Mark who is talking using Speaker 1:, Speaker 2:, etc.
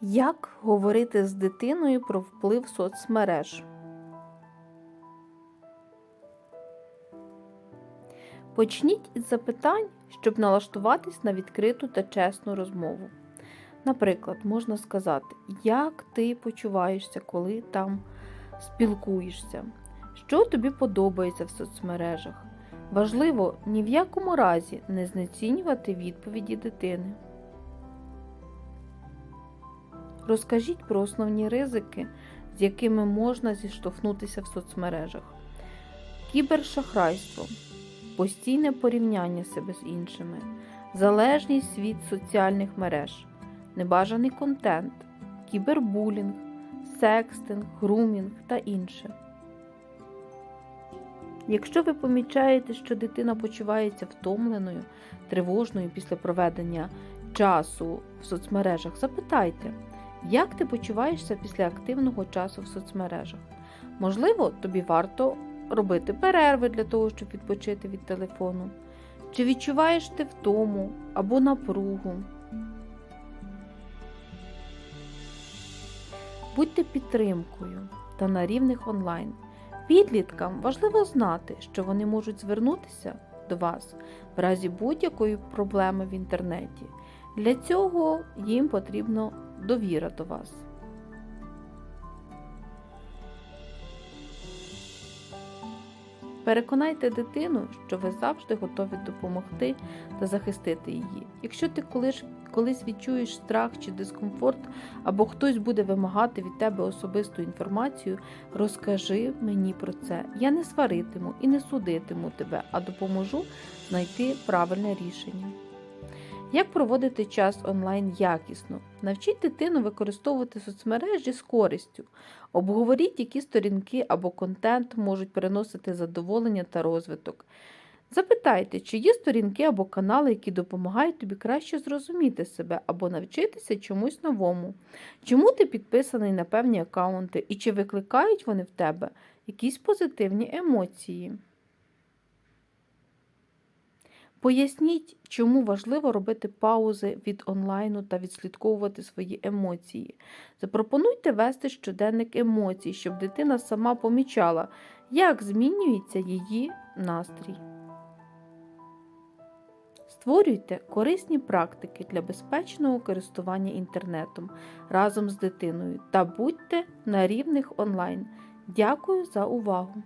Speaker 1: Як говорити з дитиною про вплив соцмереж? Почніть із запитань, щоб налаштуватись на відкриту та чесну розмову. Наприклад, можна сказати, як ти почуваєшся, коли там спілкуєшся, що тобі подобається в соцмережах. Важливо ні в якому разі не знецінювати відповіді дитини. Розкажіть про основні ризики, з якими можна зіштовхнутися в соцмережах. Кібершахрайство, постійне порівняння себе з іншими, залежність від соціальних мереж, небажаний контент, кібербулінг, секстинг, грумінг та інше. Якщо ви помічаєте, що дитина почувається втомленою, тривожною після проведення часу в соцмережах, запитайте, як ти почуваєшся після активного часу в соцмережах? Можливо, тобі варто робити перерви для того, щоб відпочити від телефону. Чи відчуваєш ти втому або напругу? Будьте підтримкою та на рівних онлайн. Підліткам важливо знати, що вони можуть звернутися до вас в разі будь-якої проблеми в інтернеті. Для цього їм потрібно довіра до вас. Переконайте дитину, що ви завжди готові допомогти та захистити її. Якщо ти колись, відчуєш страх чи дискомфорт, або хтось буде вимагати від тебе особисту інформацію, розкажи мені про це. Я не сваритиму і не судитиму тебе, а допоможу знайти правильне рішення. Як проводити час онлайн якісно? Навчіть дитину використовувати соцмережі з користю. Обговоріть, які сторінки або контент можуть приносити задоволення та розвиток. Запитайте, чи є сторінки або канали, які допомагають тобі краще зрозуміти себе або навчитися чомусь новому. Чому ти підписаний на певні аккаунти і чи викликають вони в тебе якісь позитивні емоції? Поясніть, чому важливо робити паузи від онлайну та відслідковувати свої емоції. Запропонуйте вести щоденник емоцій, щоб дитина сама помічала, як змінюється її настрій. Створюйте корисні практики для безпечного користування інтернетом разом з дитиною та будьте на рівних онлайн. Дякую за увагу!